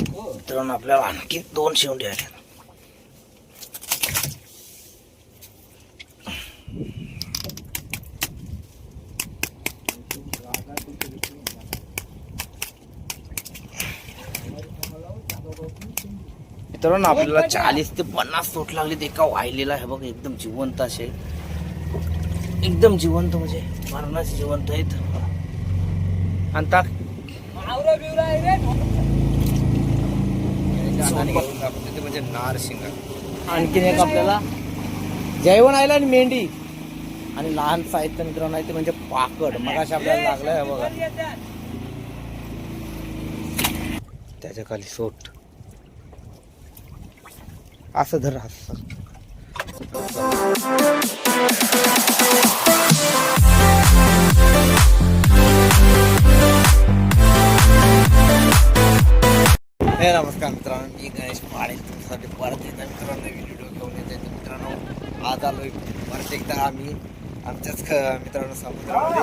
मित्रांनो आपल्याला आणखी दोन शेवंडी आल्या. मित्रांनो आपल्याला चाळीस ते पन्नास फूट लागले ते एका वाहिलेला आहे बघ एकदम जिवंत असे. एकदम जिवंत म्हणजे मरणाचे जिवंत आहेत. आणि म्हणजे नारशिंगा आणखीन एक आपल्याला जैवन आयला आणि मेंढी. आणि लहान साहित्य मित्रांनो ते म्हणजे पाकड. मग अशा आपल्याला लागलाय बघा. त्याच्याखाली सोट. असं धर असं. आमच्याच ख- मित्रांनो समुद्रामध्ये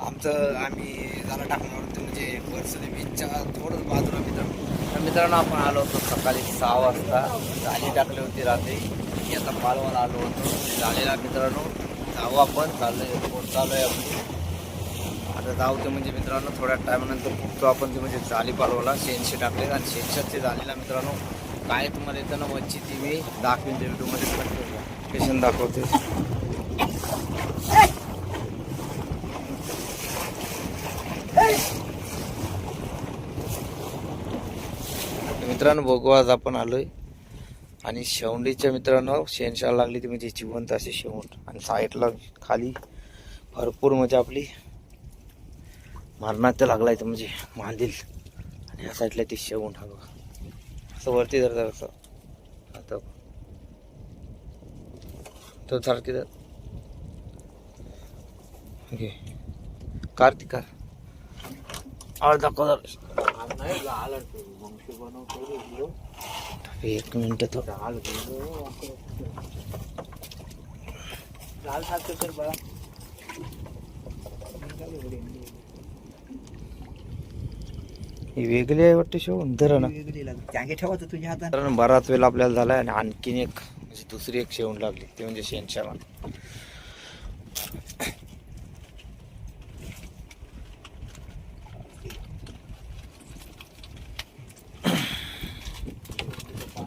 आमचं आम्ही झाला टाकणार होतो म्हणजे वर्षाच्या बीचच्या थोडंच बाजूला मित्रांनो तर. मित्रांनो आपण आलो होतो सकाळी सहा वाजता. जाळी टाकली होती रात्री. मी आता पालवाला आलो होतो. झालेला मित्रांनो जाऊ आपण. चाललोय कोण चालू आहे आता जाऊ ते म्हणजे मित्रांनो थोड्या टायमानंतर फुटतो आपण ते म्हणजे जाळी पालवला. शेणशे टाकले आणि शेणशाचे झालेला मित्रांनो. काय तुम्हाला येतं ना मच्छी ती मी दाखवीन त्या व्हिडिओमध्ये पेशंट दाखवते. मित्रांनो बघू आज आपण आलोय. आणि शेवंडीच्या मित्रांनो शेणशाळ लागली ती म्हणजे जिवंत असे शेवंड आणि साईडला खाली भरपूर म्हणजे आपली मरणात लागलाय तर म्हणजे मांदील आणि ह्या साईडला ती शेवंड हा बघा. असं वरती जर असं आता तो सारखी धर घे. कार्तिका. आवाज दाखव एक मिनिट तो ही वेगळी आहे वाटते शेवण धरण ठेवा चांगे तुझ्या हातात कारण बराच वेळ आपल्याला झाला आणि आणखीन एक म्हणजे दुसरी एक शेवण लागली ते म्हणजे शेणशाळा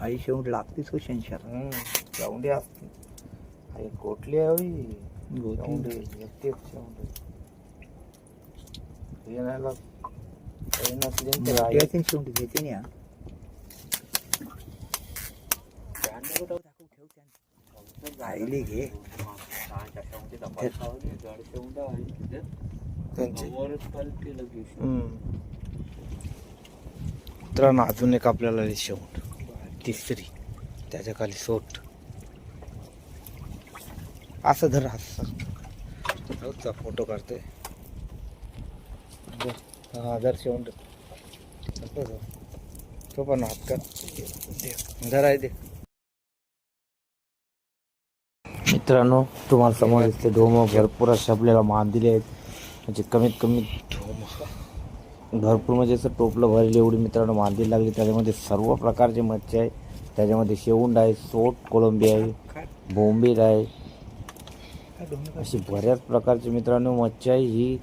आई शेवट लागतेच हो शेंशार असते आई कोटली आहे होई. शेवंडी एकटीच नसली तर आई- शेवटी घेते ना राहिली घे. त्यांची. हम्म. मित्रांनो अजून एक आपल्याला शेवट. तिसरी. त्याच्याखाली सोट. असं धर असं. फोटो काढते. हा धर शेवंड तो पण हात कर धर आहे ते मित्रांनो तुम्हाला समोर दिसते डोम भरपूर असे आपल्याला मान दिले आहेत. म्हणजे कमीत कमी भरपूर म्हणजे असं टोपलं भरेल एवढी मित्रांनो मांदी लागली. त्याच्यामध्ये सर्व प्रकारचे मच्छी आहे. त्याच्यामध्ये शेवंड आहे सोट कोळंबी आहे बोंबील आहे. अशी बऱ्याच प्रकारची मित्रांनो मच्छी आहे. ही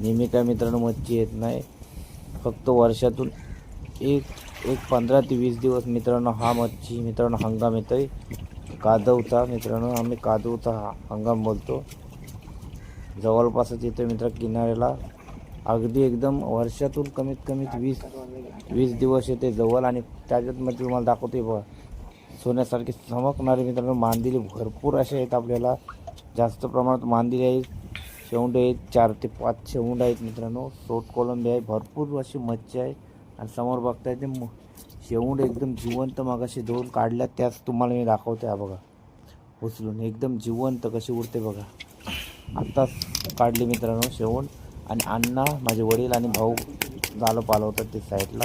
नेहमी काय मित्रांनो मच्छी येत नाही. फक्त वर्षातून एक एक पंधरा ते वीस दिवस मित्रांनो हा मच्छी मित्रांनो हंगाम येतो आहे कादवचा मित्रांनो आम्ही कादवचा हा हंगाम बोलतो. जवळपासच येतो मित्र किनाऱ्याला. अगदी एकदम वर्षातून कमीत कमीत वीस वीस दिवस येते जवळ आणि त्याच्यात म्हणजे तुम्हाला दाखवते बघा. सोन्यासारखे चमकणारे मित्रांनो मांदिले भरपूर असे आहेत आपल्याला. जास्त प्रमाणात मांदिले आहेत शेवंडे आहेत चार ते पाच शेवंड आहेत मित्रांनो. सोट कोलंबी आहे भरपूर अशी मच्छी आहे. आणि समोर बघताय ते शेवंड एकदम जिवंत मागाशी दोन काढल्या त्याच तुम्हाला मी दाखवते हा बघा. उचलून एकदम जिवंत कशी उडते बघा. आत्ताच काढली मित्रांनो शेवण आणि अण्णा माझे वडील आणि भाऊ झालं पालवतात ते साईडला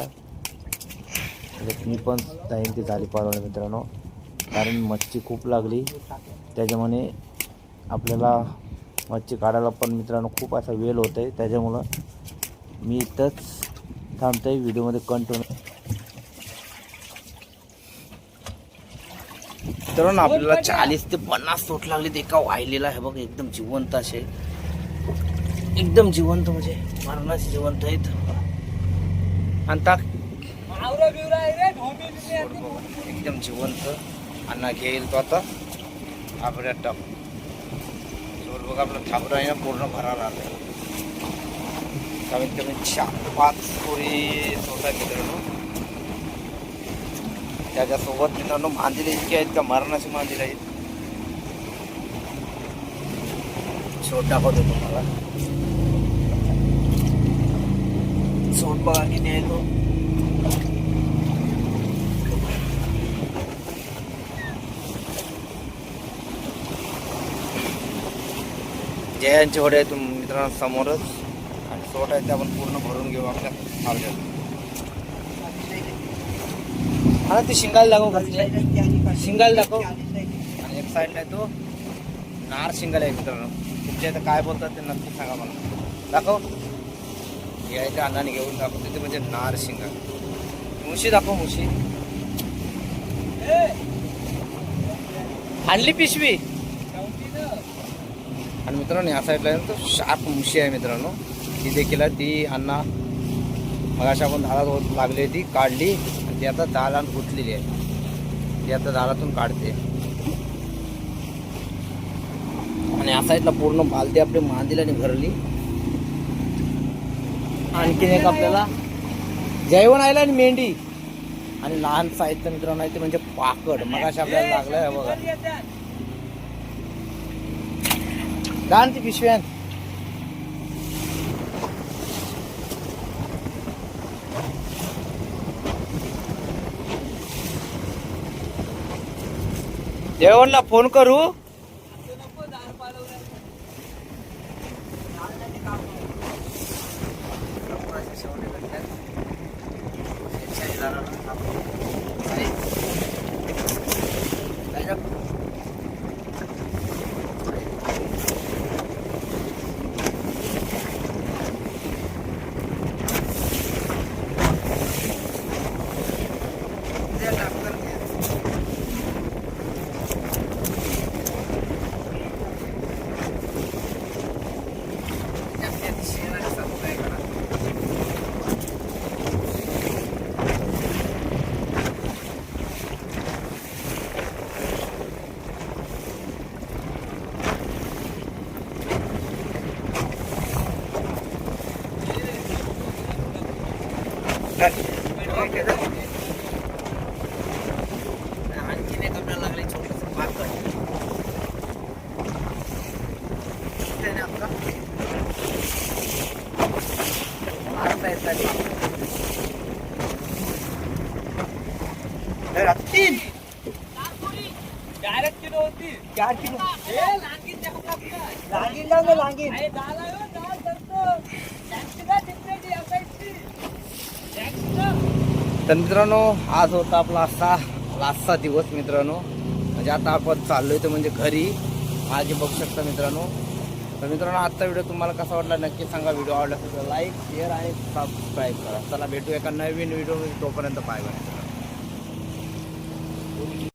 म्हणजे मी पण जाईन ती झाली पालवलं मित्रांनो. कारण मच्छी खूप लागली. त्याच्यामुळे आपल्याला मच्छी काढायला पण मित्रांनो खूप असा वेळ होत आहे त्याच्यामुळं मी इथंच थांबतो आहे व्हिडिओमध्ये कंटिन्यू मित्रांनो आपल्याला चाळीस ते पन्नास तोट लागले ते एका वाहिलेला आहे बघ एकदम जिवंत असे. एकदम जिवंत म्हणजे. मरणाचे जिवंत आहेत. आणि ताक एकदम जिवंत. अण्णा घेईल तो आता. आपल्या टाक जोर बघ आपलं ठाकूर आहे ना पूर्ण भरा राहतो कमीत कमी चार पाच पोरी सोडा मित्रांनो. त्याच्यासोबत मित्रांनो मांदिले इतके आहेत का? मरणाची मांदिले आहेत. शोध दाखवतो तुम्हाला शोध बघा किती आहे तो जयांचे होडे तुम मित्रांनो समोरच आणि सोट आहे ते आपण पूर्ण भरून घेऊ आपल्या पावल्यात हा ते शिंगायला दाखव शिंगायला शिंगाला दाखव आणि एक साईडला आहे तो नार शिंगाला आहे मित्रांनो तुमच्या इथं काय बोलतात ते नक्की सांगा मला. दाखव. यायच्या अन्नाने घेऊन दाखव. तिथे म्हणजे नार शिंगा मुशी दाखव मुशी. आणली पिशवी. आणि मित्रांनो या साईडला तर तो शार्प मुशी आहे मित्रांनो. ती देखील ती ती अण्णा अशा आपण दारात लागली ती काढली. आणि ती आता दारात फुटलेली आहे. ती आता दारातून काढते. आणि या साईडला पूर्ण बालदी आपली मांदिलाने भरली आणखीन एक आपल्याला जैवन आयला आणि मेंढी. आणि लहान साहित्य मित्रांनो आहे ते म्हणजे पाकड. मगाशी आपल्याला लागलाय बघा. लहान ती पिशव्यान जेवणला फोन करू. आणखीन एक आपल्याला लागले छोटस पाकड मारता येतात तीन डायरेक्ट किलो होती चार किलो लांगीन लागीन ना लागीन तर मित्रांनो आज होता आपला असा लास्टचा दिवस मित्रांनो. म्हणजे आता आपण चाललोय तर म्हणजे घरी. माझे बघू शकता मित्रांनो. तर मित्रांनो आजचा व्हिडिओ तुम्हाला कसा वाटला नक्की सांगा. व्हिडिओ आवडला असेल तर लाईक शेअर आणि सबस्क्राईब करा. चला भेटू एका नवीन व्हिडिओ तोपर्यंत पाहिजे